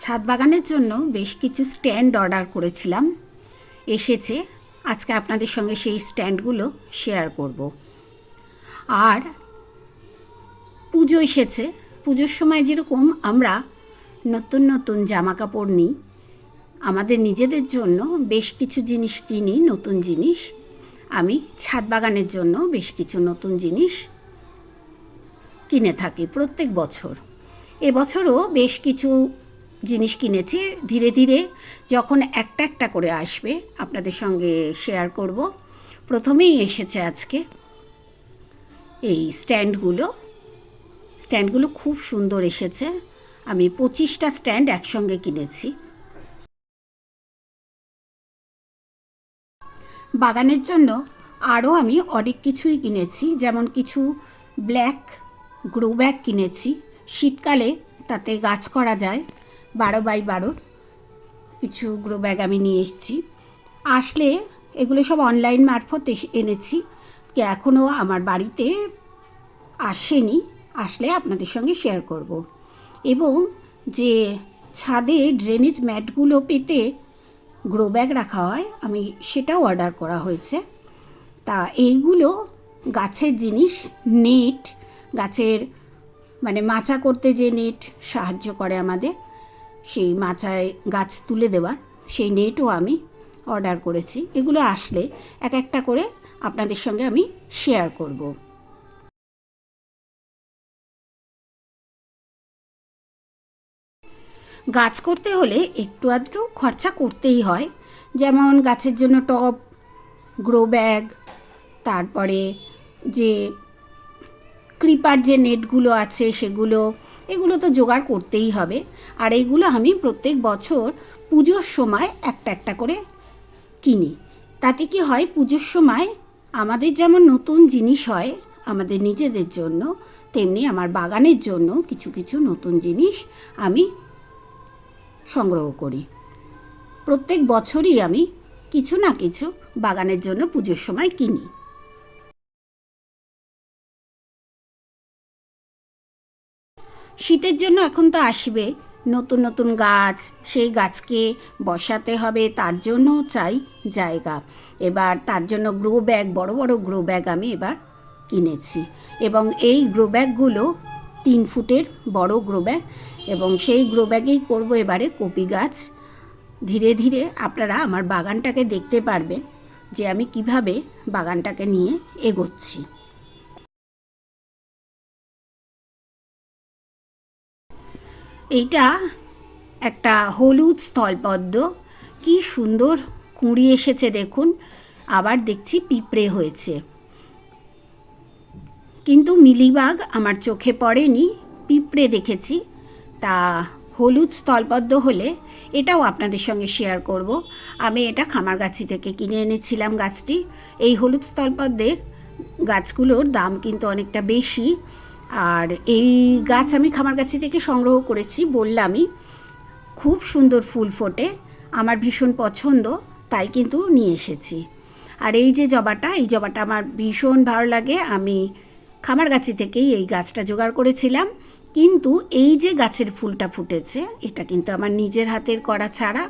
ছাদ বাগানের জন্য বেশ কিছু স্ট্যান্ড অর্ডার করেছিলাম। এসেছে, আজকে আপনাদের সঙ্গে সেই স্ট্যান্ডগুলো শেয়ার করব। আর পুজো এসেছে। পুজোর সময় যেরকম আমরা নতুন নতুন জামা কাপড় নিই, আমাদের নিজেদের জন্য বেশ কিছু জিনিস কিনি, নতুন জিনিস। আমি ছাদ বাগানের জন্য বেশ কিছু নতুন জিনিস কিনে থাকি প্রত্যেক বছর। এবছরও বেশ কিছু জিনিস কিনেছি, ধীরে ধীরে যখন একটা একটা করে আসবে, আপনাদের সঙ্গে শেয়ার করব। প্রথমেই এসেছে আজকে এই স্ট্যান্ডগুলো স্ট্যান্ডগুলো খুব সুন্দর এসেছে। আমি পঁচিশটা স্ট্যান্ড একসঙ্গে কিনেছি। বাগানের জন্য আরও আমি অনেক কিছুই কিনেছি, যেমন কিছু ব্ল্যাক গ্রো ব্যাগ কিনেছি। শীতকালে তাতে গাছ করা যায়। বারো বাই বারোর কিছু গ্রো ব্যাগ আমি নিয়ে এসেছি। আসলে এগুলো সব অনলাইন মারফত এনেছি। এখনও আমার বাড়িতে আসেনি। আসলে আপনাদের সঙ্গে শেয়ার করব। এবং যে ছাদে ড্রেনেজ ম্যাটগুলো পেতে গ্রো ব্যাগ রাখা হয়, আমি সেটাও অর্ডার করা হয়েছে। তা এইগুলো গাছের জিনিস নেট গাছের মানে মাচা করতে যে নেট সাহায্য করে আমাদের। সেই মাচায় গাছ তুলে দেওয়ার সেই নেটও আমি অর্ডার করেছি। এগুলো আসলে এক একটা করে আপনাদের সঙ্গে আমি শেয়ার করব। গাছ করতে হলে একটু আধটু খরচা করতেই হয়। যেমন গাছের জন্য টব, গ্রো ব্যাগ, তারপরে যে ক্রিপার যে নেটগুলো আছে সেগুলো এগুলো তো জোগাড় করতেই হবে। আর এইগুলো আমি প্রত্যেক বছর পুজোর সময় একটা একটা করে কিনি। তাতে কি হয়, পুজোর সময় আমাদের যেমন নতুন জিনিস হয় আমাদের নিজেদের জন্য, তেমনি আমার বাগানের জন্য কিছু কিছু নতুন জিনিস আমি সংগ্রহ করি। প্রত্যেক বছরই আমি কিছু না কিছু বাগানের জন্য পুজোর সময় কিনি। শীতের জন্য এখন তো আসবে। নতুন নতুন গাছ, সেই গাছকে বসাতে হবে, তার জন্যও চাই জায়গা। এবার তার জন্য গ্রো ব্যাগ বড় বড় গ্রো ব্যাগ আমি এবার কিনেছি। এবং এই গ্রো ব্যাগগুলো তিন ফুটের বড় গ্রো ব্যাগ এবং সেই গ্রো ব্যাগেই করব এবারে কপি গাছ। ধীরে ধীরে আপনারা আমার বাগানটাকে দেখতে পারবেন যে আমি কীভাবে বাগানটাকে নিয়ে এগোচ্ছি। এইটা একটা হলুদ স্থলপদ্ম। কি সুন্দর কুঁড়ি এসেছে দেখুন। আবার দেখছি পিঁপড়ে হয়েছে। কিন্তু মিলিবাগ আমার চোখে পড়েনি, পিঁপড়ে দেখেছি। তা হলুদ স্থলপদ্ম হলে এটাও আপনাদের সঙ্গে শেয়ার করব। আমি এটা খামারগাছি থেকে কিনে এনেছিলাম গাছটি। এই হলুদ স্থলপদ্মের গাছগুলোর দাম কিন্তু অনেকটা বেশি। আর এই গাছ আমি খামার খামারগাছি থেকে সংগ্রহ করেছি, বললামই। খুব সুন্দর ফুল ফোটে, আমার ভীষণ পছন্দ, তাই কিন্তু নিয়ে এসেছি। আর এই যে জবাটা, এই জবাটা আমার ভীষণ ভালো লাগে। আমি খামার খামারগাছি থেকেই এই গাছটা জোগাড় করেছিলাম। কিন্তু এই যে গাছের ফুলটা ফুটেছে, এটা কিন্তু আমার নিজের হাতের করা ছাড়া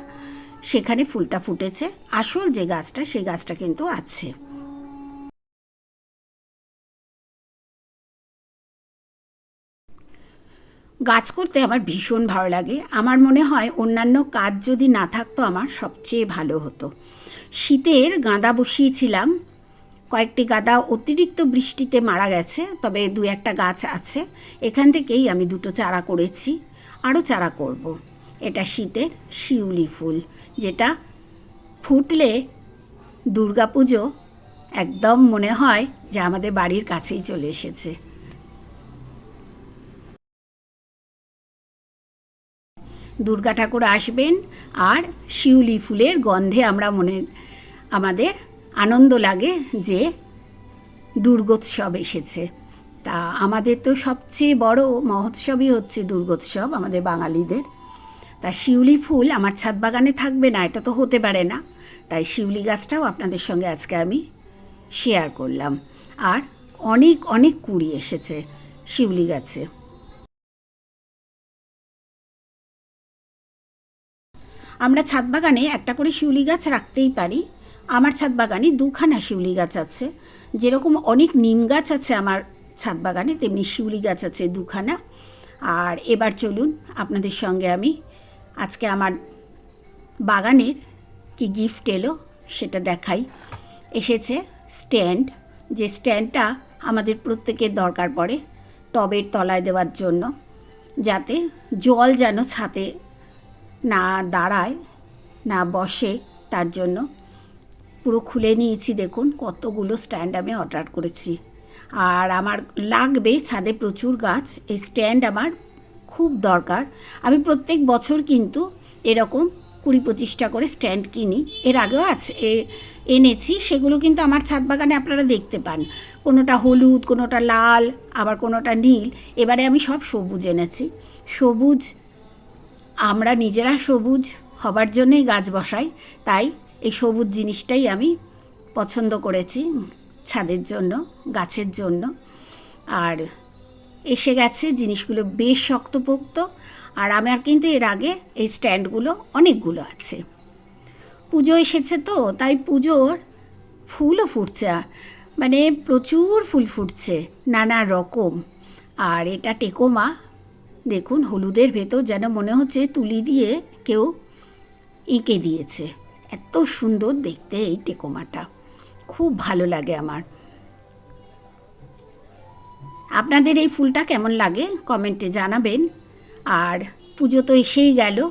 সেখানে ফুলটা ফুটেছে। আসল যে গাছটা, সেই গাছটা কিন্তু আছে। গাছ করতে আমার ভীষণ ভালো লাগে। আমার মনে হয় অন্যান্য কাজ যদি না থাকতো আমার সবচেয়ে ভালো হতো। শীতের গাঁদা বসিয়েছিলাম। কয়েকটি গাঁদা অতিরিক্ত বৃষ্টিতে মারা গেছে, তবে দু একটা গাছ আছে। এখান থেকেই আমি দুটো চারা করেছি। আরও চারা করব। এটা শীতের শিউলি ফুল, যেটা ফুটলে দুর্গাপুজো একদম মনে হয় যে আমাদের বাড়ির কাছেই চলে এসেছে। দুর্গা ঠাকুর আসবেন আর শিউলি ফুলের গন্ধে আমরা মনে, আমাদের আনন্দ লাগে যে দুর্গোৎসব এসেছে। তা আমাদের তো সবচেয়ে বড় মহোৎসবই হচ্ছে দুর্গোৎসব আমাদের বাঙালিদের। তা শিউলি ফুল আমার ছাদ বাগানে থাকবে না, এটা তো হতে পারে না। তাই শিউলি গাছটাও আপনাদের সঙ্গে আজকে আমি শেয়ার করলাম। আর অনেক অনেক কুড়ি এসেছে শিউলি গাছে। আমরা ছাদ বাগানে একটা করে শিউলি গাছ রাখতেই পারি। আমার ছাদ বাগানে দুখানা শিউলি গাছ আছে। যেরকম অনেক নিম গাছ আছে আমার ছাদ বাগানে, তেমনি শিউলি গাছ আছে দুখানা। আর এবার চলুন আপনাদের সঙ্গে আমি আজকে আমার বাগানের কি গিফট এলো সেটা দেখাই। এসেছে স্ট্যান্ড। যে স্ট্যান্ডটা আমাদের প্রত্যেকের দরকার পড়ে টবের তলায় দেওয়ার জন্য। যাতে জল যেন ছাতে না দাঁড়ায়, না বসে তার জন্য। পুরো খুলে নিয়েছি, দেখুন, কতগুলো স্ট্যান্ড আমি অর্ডার করেছি। আর আমার লাগবে ছাদে প্রচুর গাছ, এই স্ট্যান্ড আমার খুব দরকার। আমি প্রত্যেক বছর কিন্তু এরকম কুড়ি পঁচিশটা করে স্ট্যান্ড কিনি। এর আগেও আছে এনেছি, সেগুলো কিন্তু আমার ছাদ বাগানে আপনারা দেখতে পান। কোনোটা হলুদ, কোনোটা লাল, আবার কোনোটা নীল। এবারে আমি সব সবুজ এনেছি। সবুজ আমরা নিজেরা সবুজ হবার জন্যই গাছ বসাই, তাই এই সবুজ জিনিসটাই আমি পছন্দ করেছি ছাদের জন্য, গাছের জন্য। আর এসে গেছে জিনিসগুলো বেশ শক্তপোক্ত, আর আমার কিন্তু এর আগে এই স্ট্যান্ডগুলো অনেকগুলো আছে। পুজো এসেছে তো, তাই পুজোর ফুলও ফুটছে মানে প্রচুর ফুল ফুটছে, নানা রকম। আর এটা টেকোমা দেখুন, হলুদের ভেতর যেন মনে হচ্ছে তুলি দিয়ে কেউ এঁকে দিয়েছে। এত সুন্দর দেখতে এই টেকোমাটা। খুব ভালো লাগে আমার। আপনাদের এই ফুলটা কেমন লাগে? কমেন্টে জানাবেন। আর পুজো তো এসেই গেল।